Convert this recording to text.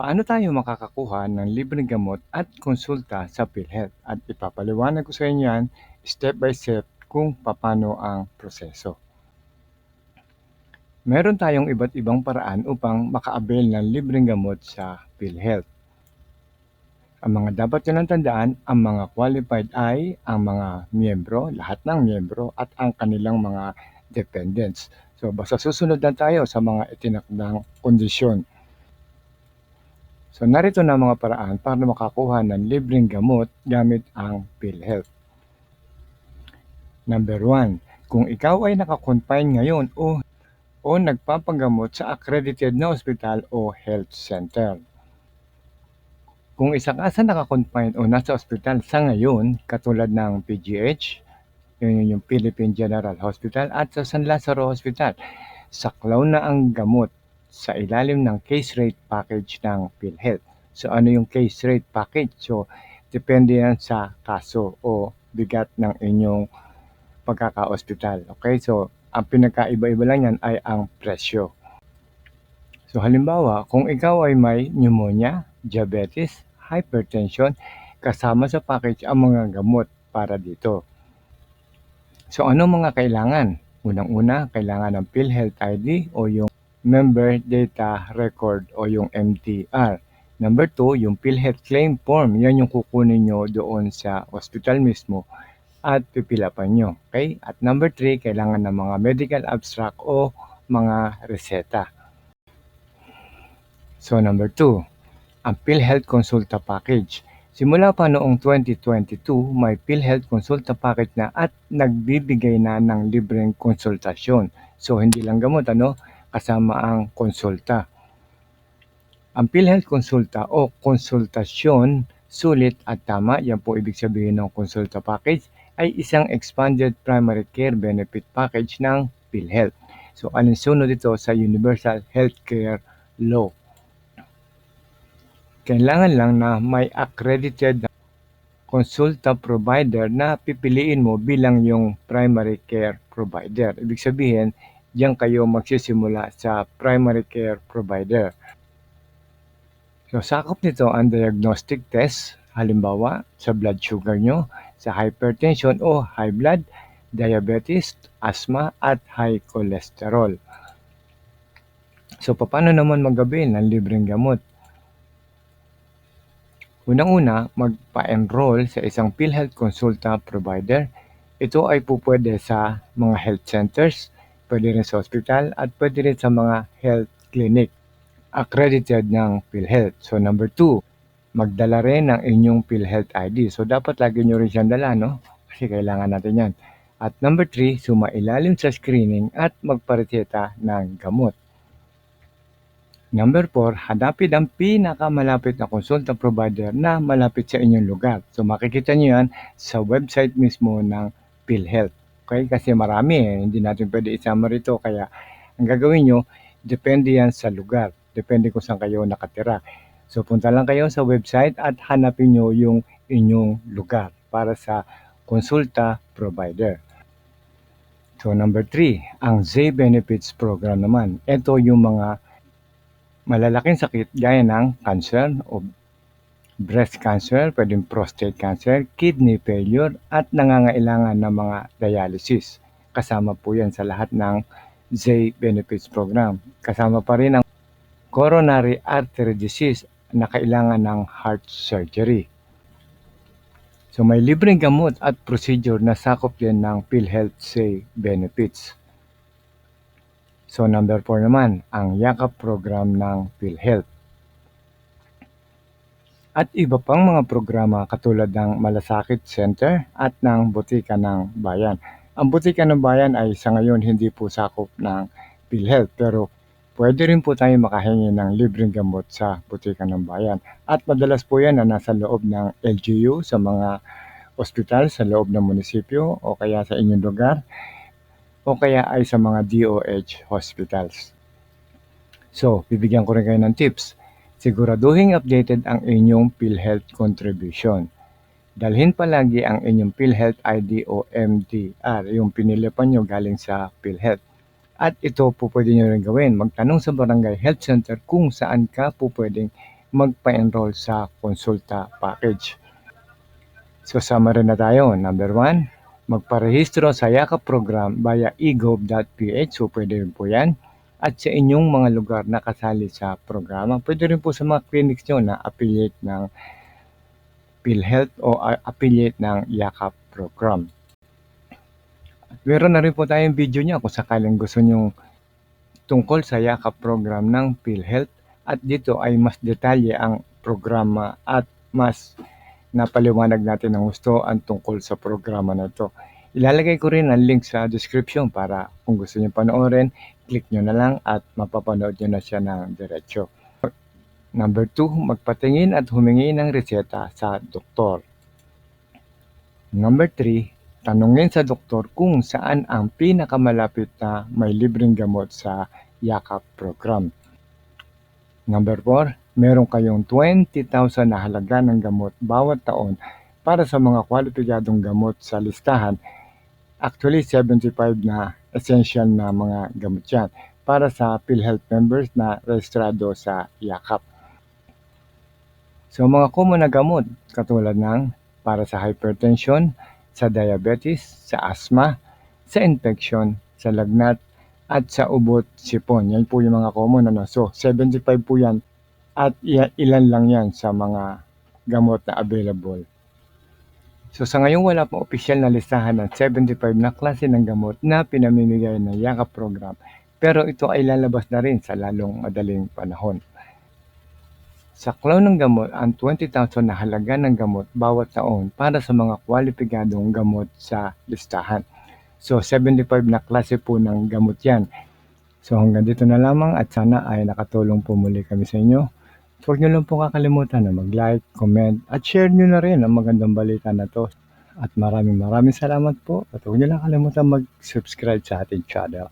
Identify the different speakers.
Speaker 1: Paano tayo makakakuha ng libreng gamot at konsulta sa PhilHealth? At ipapaliwanag ko sa inyo yan step by step kung paano ang proseso. Meron tayong iba't ibang paraan upang maka-avail ng libreng gamot sa PhilHealth. Ang mga dapat nyo tandaan, ang mga qualified ay ang mga miyembro, lahat ng miyembro at ang kanilang mga dependents. So basta susunod lang tayo sa mga itinakdang kondisyon. So narito na mga paraan para makakuha ng libreng gamot gamit ang PhilHealth. Number 1. Kung ikaw ay nakakonfine ngayon o, o nagpapagamot sa accredited na ospital o health center. Kung isa ka sa nakakonfine o nasa ospital sa ngayon, katulad ng PGH, yun yung Philippine General Hospital at sa San Lazaro Hospital, saklaw na ang gamot sa ilalim ng case rate package ng PhilHealth. So ano yung case rate package? So depende yan sa kaso o bigat ng inyong pagkaka-hospital. Okay? So ang pinakaiba-iba lang yan ay ang presyo. So halimbawa, kung ikaw ay may pneumonia, diabetes, hypertension, kasama sa package ang mga gamot para dito. So ano mga kailangan? Unang-una, kailangan ng PhilHealth ID o yung Member Data Record o yung MDR. Number 2, yung PhilHealth Claim Form. Yan yung kukunin nyo doon sa hospital mismo at pipilapan nyo. Okay? At number 3, kailangan ng mga medical abstract o mga reseta. So number 2, ang PhilHealth Consulta Package. Simula pa noong 2022, may PhilHealth Consulta Package na at nagbibigay na ng libreng konsultasyon. So hindi lang gamot, ano? Kasama ang konsulta. Ang PhilHealth Konsulta o konsultasyon, sulit at tama, yan po ibig sabihin ng konsulta package, ay isang expanded primary care benefit package ng PhilHealth. So, alinsunod ito sa Universal Healthcare Law. Kailangan lang na may accredited konsulta provider na pipiliin mo bilang yung primary care provider. Ibig sabihin, diyan kayo magsisimula sa primary care provider. So, sakop nito ang diagnostic test, halimbawa sa blood sugar nyo, sa hypertension o high blood, diabetes, asthma, at high cholesterol. So, paano naman magabil ng libreng gamot? Unang-una, magpa-enroll sa isang PhilHealth Consulta provider. Ito ay pupwede sa mga health centers, pwede rin sa hospital, at pwede rin sa mga health clinic accredited ng PhilHealth. So number 2, magdala rin ng inyong PhilHealth ID. So dapat lagi nyo rin siyang dala, no? Kasi kailangan natin yan. At number 3, sumailalim sa screening at magpareteta ng gamot. Number 4, hanapin ang pinakamalapit na konsulta provider na malapit sa inyong lugar. So makikita nyo yan sa website mismo ng PhilHealth. Okay? Kasi marami eh. Hindi natin pwede isama rito. Kaya ang gagawin nyo, depende yan sa lugar. Depende kung saan kayo nakatira. So punta lang kayo sa website at hanapin nyo yung inyong lugar para sa konsulta provider. So number 3, ang Z Benefits Program naman. Ito yung mga malalaking sakit gaya ng cancer o breast cancer, pwedeng prostate cancer, kidney failure, at nangangailangan ng mga dialysis. Kasama po yan sa lahat ng Z Benefits Program. Kasama pa rin ang coronary artery disease na kailangan ng heart surgery. So may libreng gamot at procedure na sakop din ng PhilHealth Say Benefits. So number 4 naman, ang yakap program ng PhilHealth at iba pang mga programa katulad ng Malasakit Center at ng Butika ng Bayan. Ang Butika ng Bayan ay sa ngayon hindi po sakop ng PhilHealth pero pwede rin po tayo makahingi ng libreng gamot sa Butika ng Bayan. At madalas po yan na nasa loob ng LGU sa mga ospital sa loob ng munisipyo o kaya sa inyong lugar o kaya ay sa mga DOH hospitals. So, bibigyan ko rin kayo ng tips Siguraduhin updated ang inyong PhilHealth contribution. Dalhin palagi ang inyong PhilHealth ID o MDR, yung pinilipan nyo galing sa PhilHealth. At ito po pwede nyo rin gawin. Magtanong sa Barangay Health Center kung saan ka po pwedeng magpa-enroll sa konsulta package. So summary na tayo. Number one, magparehistro sa Yakap program via egov.ph. So pwede rin po yan. At sa inyong mga lugar na kasali sa programa. Pwede rin po sa mga clinics nyo na affiliate ng PhilHealth o a- affiliate ng Yakap program. Meron na rin po tayong video niya kung sakaling gusto nyong tungkol sa Yakap program ng PhilHealth at dito ay mas detalye ang programa at mas napaliwanag natin ang gusto ang tungkol sa programa na ito. Ilalagay ko rin ang link sa description para kung gusto niyo panoorin, click nyo na lang at mapapanood nyo na siya ng diretsyo. Number 2, magpatingin at humingi ng reseta sa doktor. Number 3, tanungin sa doktor kung saan ang pinakamalapit na may libreng gamot sa Yakap program. Number 4, meron kayong 20,000 na halaga ng gamot bawat taon para sa mga kwalipikadong gamot sa listahan. Actually, 75 na essential na mga gamot yan para sa PhilHealth members na rehistrado sa Yakap. So mga common na gamot katulad ng para sa hypertension, sa diabetes, sa asthma, sa infection, sa lagnat, at sa ubot sipon. Yan po yung mga common. Ano? So 75 po yan at ilan lang yan sa mga gamot na available. So sa ngayon wala pang opisyal na listahan ng 75 na klase ng gamot na pinamimigay ng Yakap program pero ito ay lalabas na rin sa lalong madaling panahon. Sa clown ng gamot, ang 20,000 na halaga ng gamot bawat taon para sa mga kwalipikadong gamot sa listahan. So 75 na klase po ng gamot yan. So hanggang dito na lamang at sana ay nakatulong po muli kami sa inyo. Huwag nyo lang po kakalimutan na mag-like, comment at share nyo na rin ang magandang balita na to. At maraming maraming salamat po at huwag nyo lang kalimutan mag-subscribe sa ating channel.